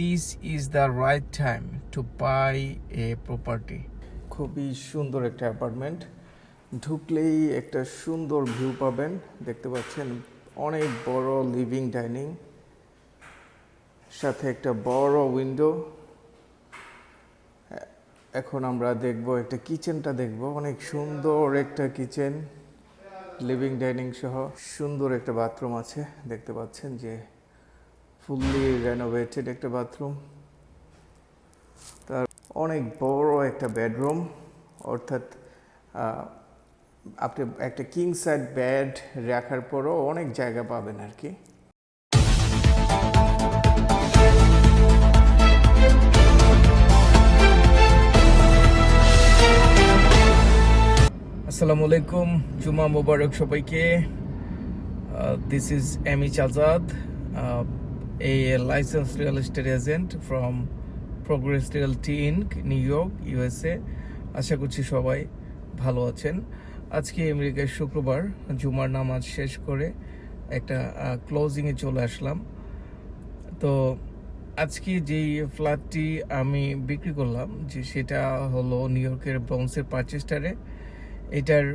This is the right time to buy a property খুবই সুন্দর একটা অ্যাপার্টমেন্ট ঢুকলেই একটা সুন্দর ভিউ পাবেন। দেখতে পাচ্ছেন, অনেক বড় লিভিং ডাইনিং সাথে একটা বড় উইন্ডো এখন আমরা দেখব একটা কিচেনটা দেখব। অনেক সুন্দর একটা কিচেন লিভিং ডাইনিং সহ সুন্দর একটা বাথরুম আছে। দেখতে পাচ্ছেন যে ফুললি রেনোভেটেড একটা বাথরুম তার অনেক বড় একটা বেডরুম অর্থাৎ আপনি একটা কিং সাইড বেড রাখার পরও অনেক জায়গা পাবেন আর কি। আসসালামু আলাইকুম, জুমা মোবারক সবাইকে। This is M H Azad a licensed real estate agent from Progress Realty Inc. New york USA আশা করছি সবাই ভালো আছেন। আজকে আমেরিকায় শুক্রবার, জুমার নামাজ শেষ করে একটা ক্লোজিংয়ে চলে আসলাম। তো আজকে যেই ফ্ল্যাটটি আমি বিক্রি করলাম, যে সেটা হলো নিউ ইয়র্কের ব্রন্সের পার্চেস্টারে এটার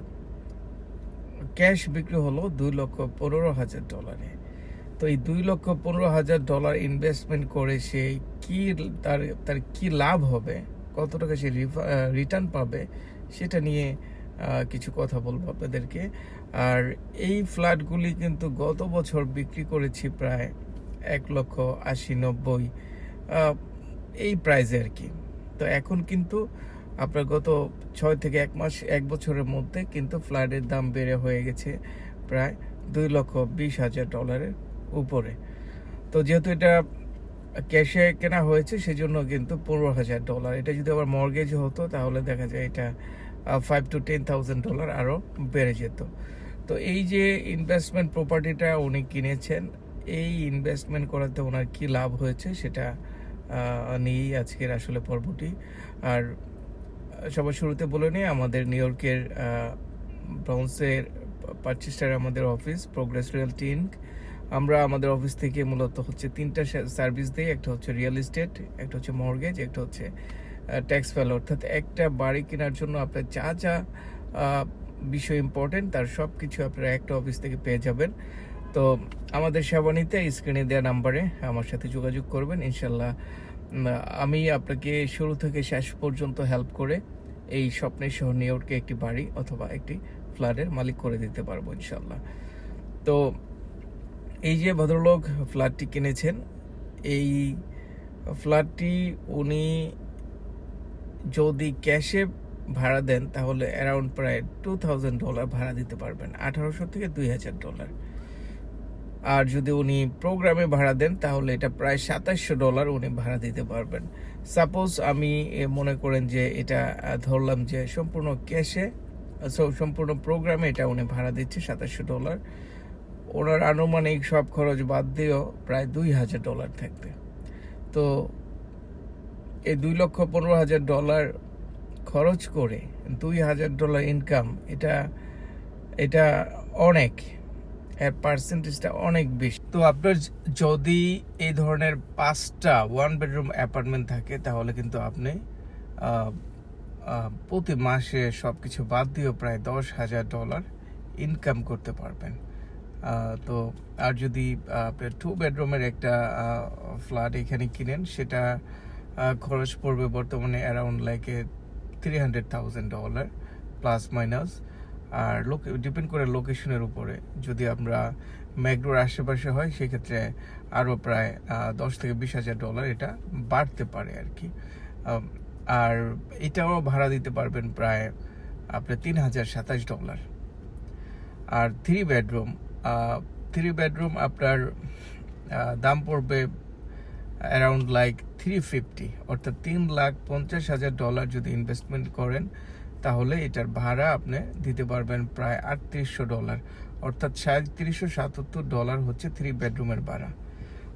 ক্যাশ বিক্রি হলো দুই লক্ষ পনেরো হাজার ডলারে তো এই দুই লক্ষ পনেরো হাজার ডলার ইনভেস্টমেন্ট করে সে কি তার তার কি লাভ হবে? কত টাকা সে রিটার্ন পাবে? সেটা নিয়ে কিছু কথা বলব আপনাদেরকে। আর এই ফ্ল্যাটগুলি কিন্তু গত বছর বিক্রি করেছি প্রায় এক লক্ষ আশি নব্বই এই প্রাইজে আর কি। তো এখন কিন্তু আপনার গত ছয় থেকে এক মাস, এক বছরের মধ্যে কিন্তু ফ্ল্যাটের দাম বেড়ে হয়ে গেছে প্রায় দুই লক্ষ বিশ হাজার ডলারের উপরে। তো যেহেতু এটা ক্যাশে কেনা হয়েছে, সেজন্য কিন্তু পনেরো হাজার ডলার এটা যদি আবার মর্গেজ হতো, তাহলে দেখা যায় এটা five to ten thousand dollar আরও বেড়ে যেত। তো এই যে ইনভেস্টমেন্ট প্রপার্টিটা উনি কিনেছেন, এই ইনভেস্টমেন্ট করাতে ওনার কি লাভ হয়েছে, সেটা নিয়েই আজকের আসলে পর্বটি। আর সবার শুরুতে বলে নিই, আমাদের নিউ ইয়র্কের ব্রাউন্সের পার্চেস্টার আমাদের অফিস প্রোগ্রেস রিয়েলটি ইনক আমরা আমাদের অফিস থেকে মূলত হচ্ছে তিনটা সার্ভিস দিই, একটা হচ্ছে রিয়েল এস্টেট একটা হচ্ছে মর্গেজ একটা হচ্ছে ট্যাক্স ফেল অর্থাৎ একটা বাড়ি কেনার জন্য আপনার যা যা বিষয় ইম্পর্টেন্ট তার সব কিছু আপনারা একটা অফিস থেকে পেয়ে যাবেন। তো আমাদের সেবা নিতে স্ক্রিনে দেওয়া নাম্বারে আমার সাথে যোগাযোগ করবেন। ইনশাল্লাহ আমি আপনাকে শুরু থেকে শেষ পর্যন্ত হেল্প করে এই স্বপ্নের শহর নিউ ইয়র্কে একটি বাড়ি অথবা একটি ফ্ল্যাটের মালিক করে দিতে পারব ইনশাল্লাহ তো এই যে ভদ্রলোক ফ্ল্যাটটি কিনেছেন, এই ফ্ল্যাটটি উনি যদি ক্যাশে ভাড়া দেন, তাহলে অ্যারাউন্ড প্রায় টু থাউজেন্ড ডলার ভাড়া দিতে পারবেন, আঠারোশো থেকে দুই হাজার ডলার আর যদি উনি প্রোগ্রামে ভাড়া দেন, তাহলে এটা প্রায় সাতাশশো ডলার উনি ভাড়া দিতে পারবেন। সাপোজ আমি মনে করেন যে এটা ধরলাম যে সম্পূর্ণ ক্যাশে সম্পূর্ণ প্রোগ্রামে এটা উনি ভাড়া দিচ্ছে সাতাশশো ডলার ওনার আনুমানিক সব খরচ বাদ দিয়েও প্রায় দুই হাজার ডলার থাকবে। তো এই দুই লক্ষ পনেরো হাজার ডলার খরচ করে দুই হাজার ডলার ইনকাম এটা এটা অনেক, এর পার্সেন্টেজটা অনেক বেশি। তো আপনার যদি এই ধরনের পাঁচটা ওয়ান বেডরুম অ্যাপার্টমেন্ট থাকে, তাহলে কিন্তু আপনি প্রতি মাসে সব কিছু বাদ দিয়েও প্রায় দশ হাজার ডলার ইনকাম করতে পারবেন। তো আর যদি আপনার টু বেডরুমের একটা ফ্ল্যাট এখানে কিনেন, সেটা খরচ পড়বে বর্তমানে around like three hundred thousand dollar plus minus আর লোক ডিপেন্ড করে লোকেশনের উপরে। যদি আমরা ম্যাগডোর আশেপাশে হয়, সেক্ষেত্রে আরও প্রায় দশ থেকে বিশ হাজার ডলার এটা বাড়তে পারে আর কি। আর এটাও ভাড়া দিতে পারবেন প্রায় আপনার তিন হাজার সাতাশ ডলার আর থ্রি বেডরুম থ্রি বেডরুম আপনার দাম পড়বে অ্যারাউন্ড লাইক থ্রি ফিফটি অর্থাৎ তিন লাখ পঞ্চাশ হাজার ডলার যদি ইনভেস্টমেন্ট করেন, তাহলে এটার ভাড়া আপনি দিতে পারবেন প্রায় আটত্রিশশো ডলার অর্থাৎ সাঁত্রিশশো সাতাত্তর ডলার হচ্ছে থ্রি বেডরুমের ভাড়া।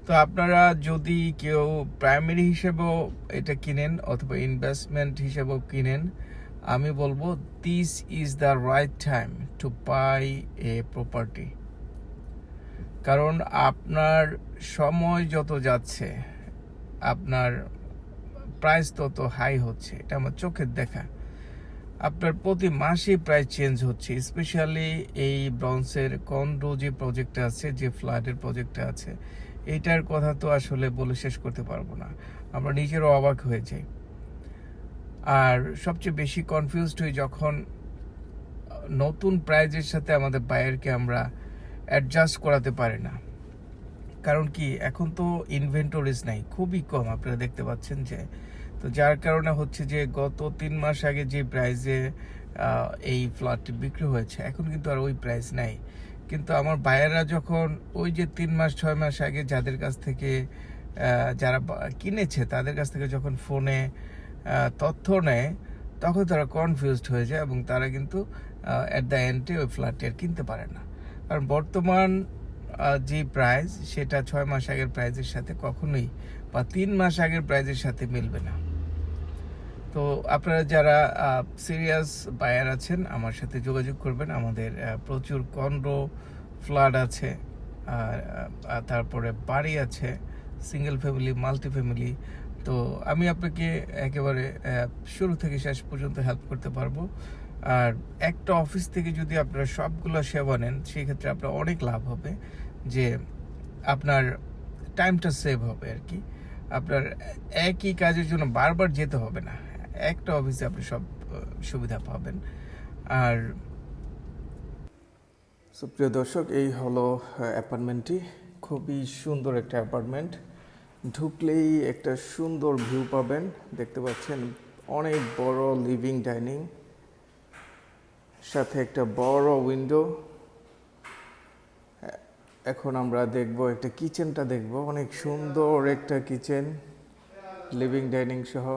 তো আপনারা যদি কেউ প্রাইমারি হিসেবেও এটা কিনেন অথবা ইনভেস্টমেন্ট হিসেবেও কিনেন, আমি বলব this is the right time to buy a property কারণ আপনার সময় যত যাচ্ছে, আপনার প্রাইস তত হাই হচ্ছে। এটা আমার চোখের দেখা। আপনার প্রতি মাসেই প্রাইস চেঞ্জ হচ্ছে স্পেশালি এই ব্রন্সের কন্ডো যে প্রজেক্টটা আছে, যে ফ্ল্যাটের প্রজেক্টটা আছে, এটার কথা তো আসলে বলে শেষ করতে পারব না। আমরা নিজেরও অবাক হয়ে যাই। আর সবচেয়ে বেশি কনফিউজড হই যখন নতুন প্রাইজের সাথে আমাদের বায়ারকে আমরা অ্যাডজাস্ট করাতে পারে না। কারণ কি, এখন তো ইনভেন্টরিজ নাই, খুবই কম, আপনারা দেখতে পাচ্ছেন যে। তো যার কারণে হচ্ছে যে, গত তিন মাস আগে যে প্রাইসে এই ফ্ল্যাটটি বিক্রি হয়েছে, এখন কিন্তু আর ওই প্রাইস নাই। কিন্তু আমার বায়াররা যখন ওই যে তিন মাস, ছয় মাস আগে যাদের কাছ থেকে যারা কিনেছে, তাদের কাছ থেকে যখন ফোনে তথ্য নেয়, তখন তারা কনফিউজড হয়ে যায় এবং তারা কিন্তু অ্যাট দ্য এন্ডে ওই ফ্ল্যাটটি আর কিনতে পারে না। কারণ বর্তমান যে প্রাইস সেটা ছয় মাস আগের প্রাইজের সাথে কখনোই বা তিন মাস আগের প্রাইজের সাথে মিলবে না। তো আপনারা যারা সিরিয়াস বায়ার আছেন, আমার সাথে যোগাযোগ করবেন। আমাদের প্রচুর কন্ডো ফ্ল্যাট আছে, আর তারপরে বাড়ি আছে সিঙ্গেল ফ্যামিলি মাল্টি ফ্যামিলি তো আমি আপনাকে একেবারে শুরু থেকে শেষ পর্যন্ত হেল্প করতে পারব। আর একটা অফিস থেকে যদি আপনারা সবগুলো সেবা নেন, সেক্ষেত্রে আপনার অনেক লাভ হবে যে আপনার টাইমটা সেভ হবে আর কি। আপনার একই কাজের জন্য বারবার যেতে হবে না। একটা অফিসে আপনি সব সুবিধা পাবেন। আর সুপ্রিয় দর্শক, এই হলো অ্যাপার্টমেন্টটি। খুবই সুন্দর একটা অ্যাপার্টমেন্ট। ঢুকলেই একটা সুন্দর ভিউ পাবেন। দেখতে পাচ্ছেন, অনেক বড় লিভিং ডাইনিং সাথে একটা বড় উইন্ডো এখন আমরা দেখব একটা কিচেনটা দেখব। অনেক সুন্দর একটা কিচেন লিভিং ডাইনিং সহ।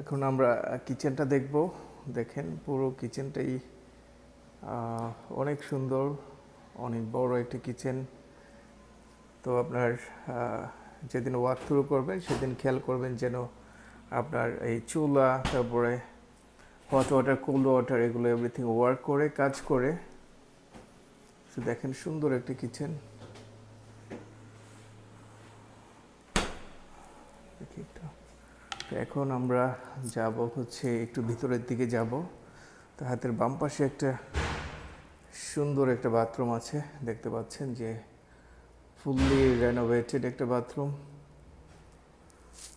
এখন আমরা কিচেনটা দেখব। দেখেন, পুরো কিচেনটাই অনেক সুন্দর, অনেক বড় একটি কিচেন তো আপনার যেদিন ওয়াক থ্রু করবেন, সেদিন খেয়াল করবেন যেন আপনার এই চুলা, তারপরে হট ওয়াটার কোল্ড ওয়াটার এগুলো এভরিথিং ওয়ার্ক করে, কাজ করে। দেখেন সুন্দর একটা কিচেন এখন আমরা যাব হচ্ছে একটু ভিতরের দিকে যাব। তো হাতের বাম পাশে একটা সুন্দর একটা বাথরুম আছে। দেখতে পাচ্ছেন যে ফুললি রেনোভেটেড একটা বাথরুম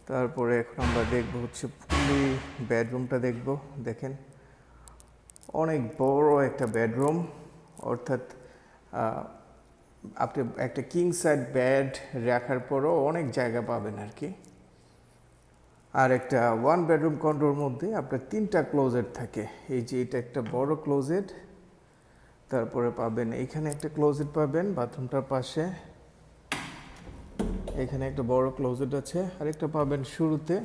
তারপরে এখন আমরা দেখব হচ্ছে ফুললি বেডরুমটা দেখব, দেখেন। অনেক বড় একটা বেডরুম, অর্থাৎ আপনি একটা কিং সাইড বেড রাখার পরও অনেক জায়গা পাবেন আর কি। আর একটা ওয়ান বেডরুম কন্ডোর মধ্যে আপনার তিনটা ক্লোজেট থাকে। এই যে এটা একটা বড় ক্লোজেট তারপরে পাবেন, এখানে একটা ক্লোজেট পাবেন বাথরুমটার পাশে। এখানে একটা বড় ক্লোজেট আছে, আরেকটা পাবেন শুরুতে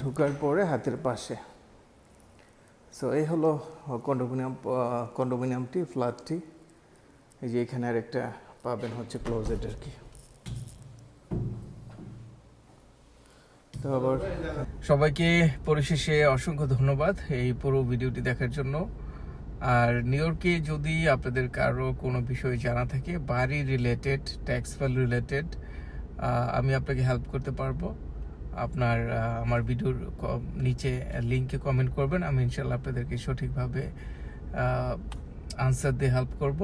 ঢোকার পরে হাতের পাশে। সো এই হলো কন্ডোমিনিয়াম কন্ডোমিনিয়ামটি ফ্ল্যাটটি এই যে এখানে আরেকটা পাবেন হচ্ছে ক্লোজেট আর কি তো আবার সবাইকে পরিশেষে অসংখ্য ধন্যবাদ এই পুরো ভিডিওটি দেখার জন্য। আর নিউ ইয়র্কে যদি আপনাদের কারও কোনো বিষয় জানা থাকে বাড়ি রিলেটেড ট্যাক্স ফাইল রিলেটেড আমি আপনাকে হেল্প করতে পারব। আপনার আমার ভিডিওর নিচে লিঙ্কে কমেন্ট করবেন, আমি ইনশাল্লাহ আপনাদেরকে সঠিকভাবে আনসার দিয়ে হেল্প করব।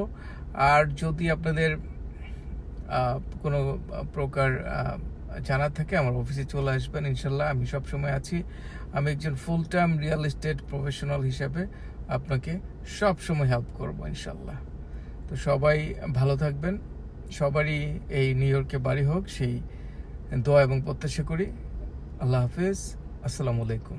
আর যদি আপনাদের কোনো প্রকার জানার থাকে, আমার অফিসে চলে আসবেন ইনশাল্লাহ আমি সব সময় আছি। আমি একজন full time real estate professional হিসাবে আপনাকে সব সময় হেল্প করব ইনশাল্লাহ তো সবাই ভালো থাকবেন। সবারই এই নিউ ইয়র্কে বাড়ি হোক, সেই দোয়া এবং প্রত্যাশা করি। আল্লাহ হাফেজ। আসসালামু আলাইকুম।